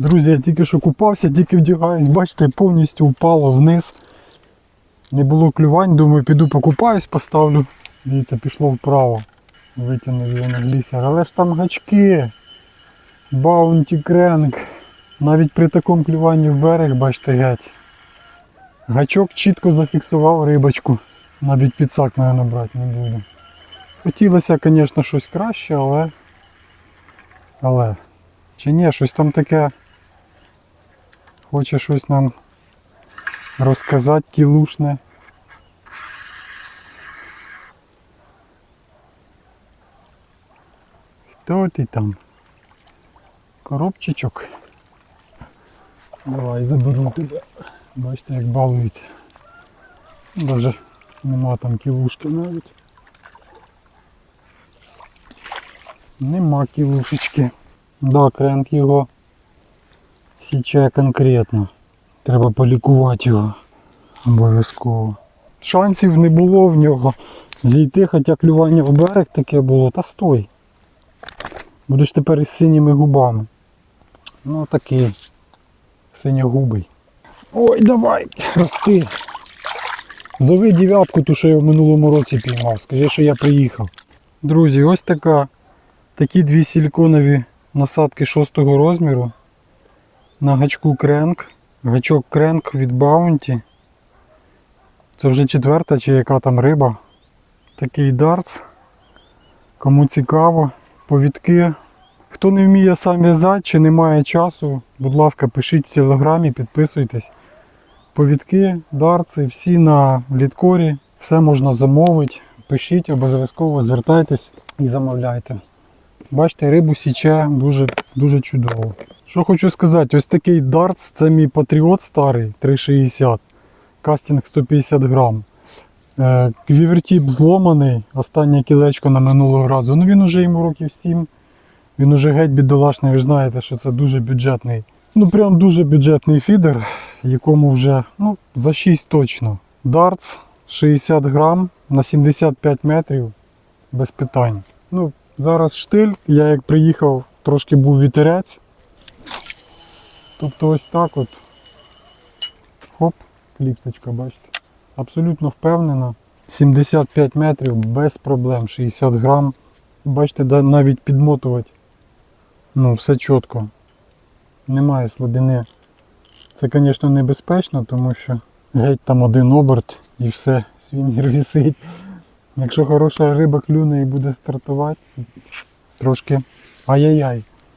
Друзі, я тільки що купався, тільки вдягаюсь, бачите, повністю впало вниз. Не було клювань, думаю, піду покупаюсь, поставлю. Дивіться, пішло вправо. Витягнув його на глісер. Але ж там гачки. Баунті кренк. Навіть при такому клюванні в берег, бачите, геть. Гачок чітко зафіксував рибочку. Навіть підсак, мабуть, брати не буду. Хотілося, звісно, щось краще, але. Але. Чи ні, щось там таке. Хоче щось нам розказати кілушне. Хто ти там? Коробчичок. Давай заберу тебе. Бачите, як балується. Даже нема там кілушки навіть. Нема кілушечки. Да, кренк його січе конкретно. Треба полікувати його. Обов'язково. Шансів не було в нього зійти, хоча клювання в берег таке було. Та стой. Будеш тепер із синіми губами. Ну такий синьогубий. Ой, давай, рости. Зови дев'ятку, ту, що я в минулому році піймав. Скажи, що я приїхав. Друзі, ось така. Такі дві силіконові насадки шостого розміру. На гачку кренк. Гачок кренк від Bounty. Це вже четверта чи яка там риба. Такий дартс. Кому цікаво, повідки. Хто не вміє сам в'язати чи не має часу, будь ласка, пишіть в телеграмі, підписуйтесь. Повідки, дарци, всі на літкорі, все можна замовити. Пишіть, обов'язково звертайтесь і замовляйте. Бачите, рибу січе дуже, дуже чудово. Що хочу сказати, ось такий дартс, це мій патріот старий 360, кастинг 150 грам. Е, Квівертіп зломаний, останнє кілечко на минулого разу. Ну він уже йому років 7. Він уже геть бідолашний, ви ж знаєте, що це дуже бюджетний. Ну прям дуже бюджетний фідер, якому вже ну, за 6 точно. Дартс 60 грам на 75 метрів без питань. Ну, зараз штиль, я як приїхав, трошки був вітерець. Тобто ось так от. Хоп, кліпсочка, бачите. Абсолютно впевнена. 75 метрів без проблем, 60 грам. Бачите, навіть підмотувати. Ну, все чітко. Немає слабини. Це, звісно, небезпечно, тому що геть там один оберт і все, свінгер висить. Якщо хороша риба клюне і буде стартувати, трошки ай-яй-яй.